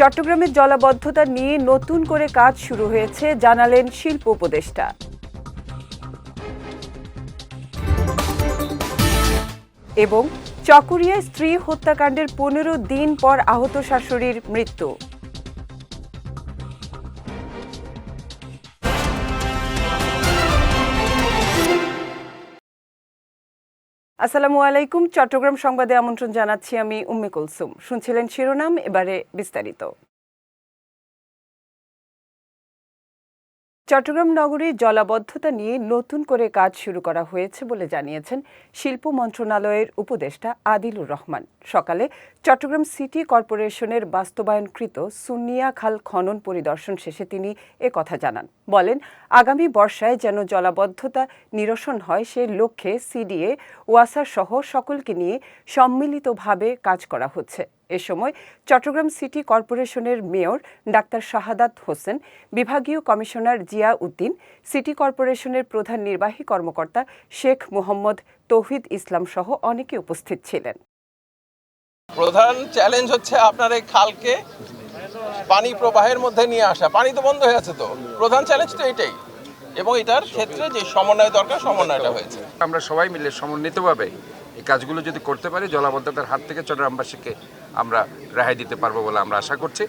চট্টগ্রামের জলাবদ্ধতা নিয়ে নতুন করে কাজ শুরু হয়েছে, জানালেন শিল্প উপদেষ্টা। এবং চকরিয়ায় স্ত্রী হত্যাকাণ্ডের পনেরো দিন পর আহত শাশুড়ির মৃত্যু। আসসালামু আলাইকুম। চট্টগ্রাম সংবাদে আমন্ত্রণ জানাচ্ছি আমি উম্মে কুলসুম। শুনছিলেন শিরোনাম এবারে বিস্তারিত। চট্টগ্রাম নগরী জলাবদ্ধতা নিয়ে নতুন করে কাজ শুরু করা হয়েছে বলে জানিয়েছেন শিল্প মন্ত্রণালয়ের উপদেষ্টা আদিলুর রহমান। সকালে চট্টগ্রাম সিটি কর্পোরেশনের বাস্তবায়নকৃত সুনিয়া খাল খনন পরিদর্শন শেষে তিনি এ কথা জানান। বলেন, আগামী বর্ষায় যেন জলাবদ্ধতা নিরসন হয়, সে লক্ষ্যে সিডিএ ওয়াসার সহ সকলকে নিয়ে সম্মিলিতভাবে কাজ করা হচ্ছে। এ সময় চট্টগ্রাম সিটি কর্পোরেশনের মেয়র ডাক্তার শাহাদাত হোসেন বিভাগীয় কমিশনার জিয়া উদ্দিন সিটি কর্পোরেশনের প্রধান নির্বাহী কর্মকর্তা শেখ মোহাম্মদ তৌহিদ ইসলাম সহ অনেকে উপস্থিত ছিলেন। প্রধান চ্যালেঞ্জ হচ্ছে আপনার এই খালকে পানি প্রবাহের মধ্যে নিয়ে আসা। পানি তো বন্ধ হয়ে আছে তো। প্রধান চ্যালেঞ্জ তো এটাই। এবং এটার ক্ষেত্রে যে সমন্বয় দরকার সমন্বয়টা হয়েছে। আমরা সবাই মিলে সমন্বিতভাবে এই কাজগুলো যদি করতে পারি, জলাবদ্ধতার হাত থেকে চট্টগ্রামবাসীকে আমরা রেহাই দিতে পারব বলে আমরা আশা করছি।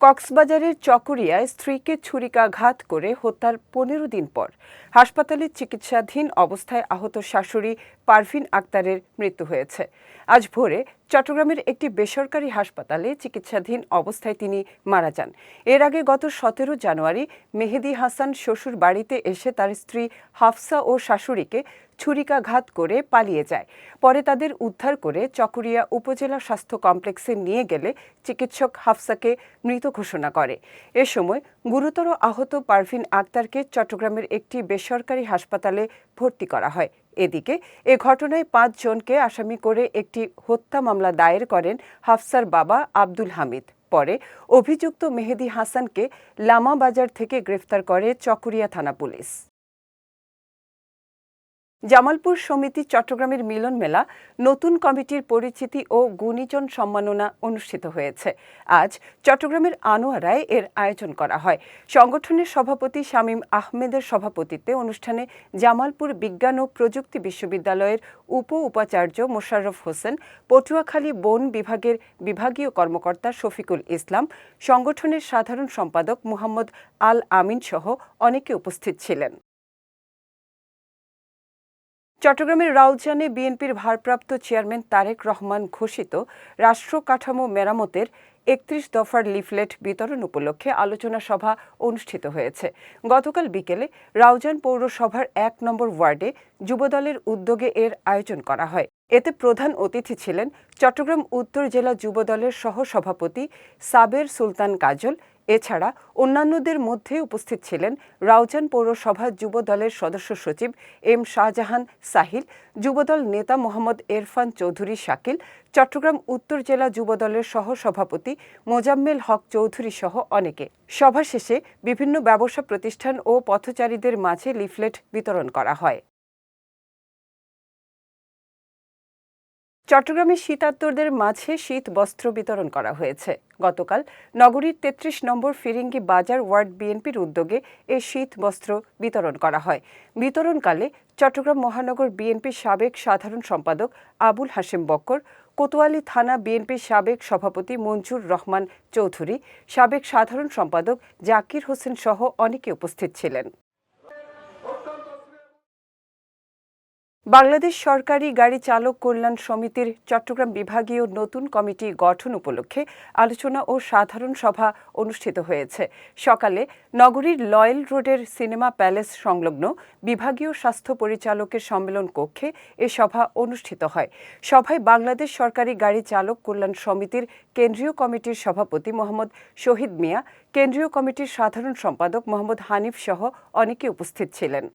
কক্সবাজারের চকরিয়ায় স্ত্রীকে ছুরিকাঘাত করে হত্যার পনেরো দিন পর হাসপাতালে চিকিৎসাধীন অবস্থায় আহত শাশুড়ি পারভিন আক্তারের মৃত্যু হয়েছে। আজ ভোরে চট্টগ্রামের একটি বেসরকারি হাসপাতালে চিকিৎসাধীন অবস্থায় তিনি মারা যান। এর আগে গত সতেরো জানুয়ারি মেহেদি হাসান শ্বশুর বাড়িতে এসে তার স্ত্রী হাফসা ও শাশুড়িকে ছুরিকাঘাত করে পালিয়ে যায়। পরে তাদের উদ্ধার করে চকরিয়া উপজেলা স্বাস্থ্য কমপ্লেক্সে নিয়ে গেলে চিকিৎসক হাফসাকে মৃত ঘোষণা করে। এ সময় গুরুতর আহত পারভিন আক্তারকে চট্টগ্রামের একটি বেসরকারি হাসপাতালে ভর্তি করা হয়। এদিকে এ ঘটনায় পাঁচ জনকে আসামি করে একটি হত্যা মামলা দায়ের করেন হাফসার বাবা আব্দুল হামিদ। পরে অভিযুক্ত মেহেদি হাসানকে লামা বাজার থেকে গ্রেফতার করে চকরিয়া থানা পুলিশ। জামালপুর সমিতি চট্টগ্রামের মিলন মেলা নতুন কমিটির পরিচিতি ও গুণীজন সম্মাননা অনুষ্ঠিত হয়েছে। আজ চট্টগ্রামের আনোয়ারায় এর আয়োজন করা হয়। সংগঠনের সভাপতি শামীম আহমেদের সভাপতিত্বে অনুষ্ঠানে জামালপুর বিজ্ঞান ও প্রযুক্তি বিশ্ববিদ্যালয়ের উপ উপাচার্য মোশাররফ হোসেন, পটুয়াখালী বন বিভাগের বিভাগীয় কর্মকর্তা শফিকুল ইসলাম, সংগঠনের সাধারণ সম্পাদক মুহাম্মদ আল আমিন সহ অনেকে উপস্থিত ছিলেন। চট্টগ্রামের রাউজানে বিএনপির ভারপ্রাপ্ত চেয়ারম্যান তারেক রহমান ঘোষিত রাষ্ট্র কাঠামো মেরামতের একত্রিশ দফার লিফলেট বিতরণ উপলক্ষে আলোচনা সভা অনুষ্ঠিত হয়েছে। গতকাল বিকেলে রাউজান পৌরসভার এক নম্বর ওয়ার্ডে যুবদলের উদ্যোগে এর আয়োজন করা হয়। এতে প্রধান অতিথি ছিলেন চট্টগ্রাম উত্তর জেলা যুবদলের সহসভাপতি সাবের সুলতান কাজল এছাড়া অন্যান্যদের মধ্যে উপস্থিত ছিলেন রাউজান পৌরসভা যুব দলের সদস্য সচিব এম শাহজাহান সাহিল, যুবদল নেতা মোহাম্মদ এরফান চৌধুরী শাকিল, চট্টগ্রাম উত্তর জেলা যুবদলের সহ সভাপতি মোজাম্মেল হক চৌধুরী সহ অনেকে। সভা শেষে বিভিন্ন ব্যবসা প্রতিষ্ঠান ও পথচারীদের মাঝে লিফলেট বিতরণ করা হয়। চট্টগ্রামে শীতার্তদের মাঝে শীত বস্ত্র বিতরণ করা হয়েছে। গতকাল নগরীর তেত্রিশ নম্বর ফিরিঙ্গি বাজার ওয়ার্ড বিএনপির উদ্যোগে এই শীত বস্ত্র বিতরণ করা হয়। বিতরণকালে চট্টগ্রাম মহানগর বিএনপির সাবেক সাধারণ সম্পাদক আবুল হাশেম বক্কর, কোতোয়ালি থানা বিএনপির সাবেক সভাপতি মঞ্জুর রহমান চৌধুরী, সাবেক সাধারণ সম্পাদক জাকির হোসেন সহ অনেকে উপস্থিত ছিলেন। বাংলাদেশ সরকারি গাড়ি চালক কল্যাণ সমিতির চট্টগ্রাম বিভাগীয় নতুন কমিটি গঠন উপলক্ষে আলোচনা ও সাধারণ সভা অনুষ্ঠিত হয়েছে। সকালে নগরীর লয়েল রোডের সিনেমা প্যালেস সংলগ্ন বিভাগীয় স্বাস্থ্য পরিচালকের সম্মেলন কক্ষে এ সভা অনুষ্ঠিত হয়। সভায় বাংলাদেশ সরকারি গাড়ি চালক কল্যাণ সমিতির কেন্দ্রীয় কমিটির সভাপতি মোহাম্মদ শহীদ মিয়া, কেন্দ্রীয় কমিটির সাধারণ সম্পাদক মোহাম্মদ হানিফ সহ অনেকে উপস্থিত ছিলেন।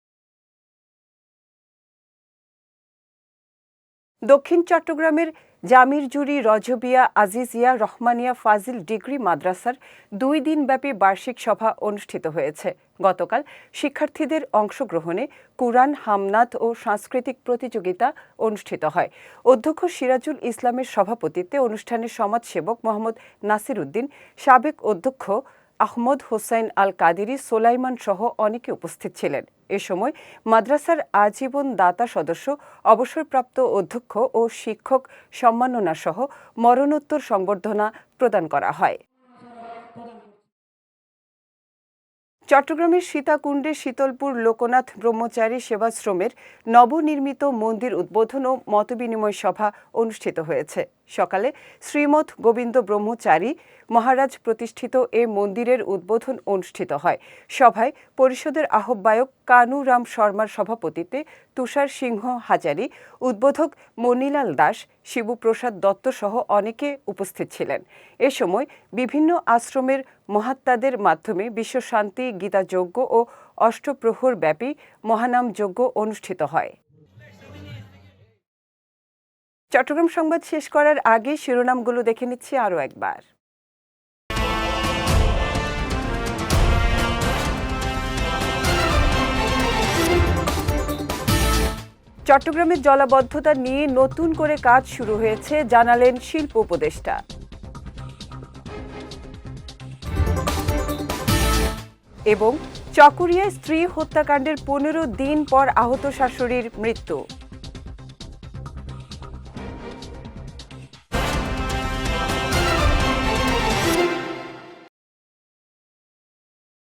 দক্ষিণ চট্টগ্রামের জামির জুরি রজবিয়া আজিজিয়া রহমানিয়া ফাজিল ডিগ্রি মাদ্রাসার দুই দিনব্যাপী বার্ষিক সভা অনুষ্ঠিত হয়েছে। গতকাল শিক্ষার্থীদের অংশগ্রহণে কুরআন, হামনাত ও সাংস্কৃতিক প্রতিযোগিতা অনুষ্ঠিত হয়। অধ্যক্ষ সিরাজুল ইসলামের সভাপতিত্বে অনুষ্ঠানের সমাজসেবক মোহাম্মদ নাসির উদ্দিন সাবেক অধ্যক্ষ আহমদ হোসাইন আল কাদিরি সোলাইমান সহ অনেকে উপস্থিত ছিলেন। এ সময় মাদ্রাসার আজীবন দাতা সদস্য, অবসরপ্রাপ্ত অধ্যক্ষ ও শিক্ষক সম্মাননা সহ মরণোত্তর সংবর্ধনা প্রদান করা হয়। চট্টগ্রামের সীতাকুণ্ডে শীতলপুর লোকনাথ ব্রহ্মচারী সেবাশ্রমের নবনির্মিত মন্দির উদ্বোধন ও মতবিনিময় সভা অনুষ্ঠিত হয়েছে। সকালে শ্রীমৎ গোবিন্দ ব্রহ্মচারী মহারাজ প্রতিষ্ঠিত এ মন্দিরের উদ্বোধন অনুষ্ঠিত হয়। সভায় পরিষদের আহ্বায়ক কানু রাম শর্মার সভাপতিত্বে তুষার সিংহ হাজারি, উদ্বোধক মনিলাল দাস শিবপ্রসাদ দত্ত সহ অনেকে উপস্থিত ছিলেন। এ সময় বিভিন্ন আশ্রমের মহাত্মাদের মাধ্যমে বিশ্বশান্তি গীতাযজ্ঞ ও অষ্টপ্রহর ব্যাপী মহানাম যজ্ঞ অনুষ্ঠিত হয়। চট্টগ্রাম সংবাদ শেষ করার আগে শিরোনামগুলো দেখে নিচ্ছি আরও একবার। চট্টগ্রামের জলাবদ্ধতা নিয়ে নতুন করে কাজ শুরু হয়েছে, জানালেন শিল্প উপদেষ্টা। এবং চকরিয়ায় স্ত্রী হত্যাকাণ্ডের পনেরো দিন পর আহত শাশুড়ির মৃত্যু।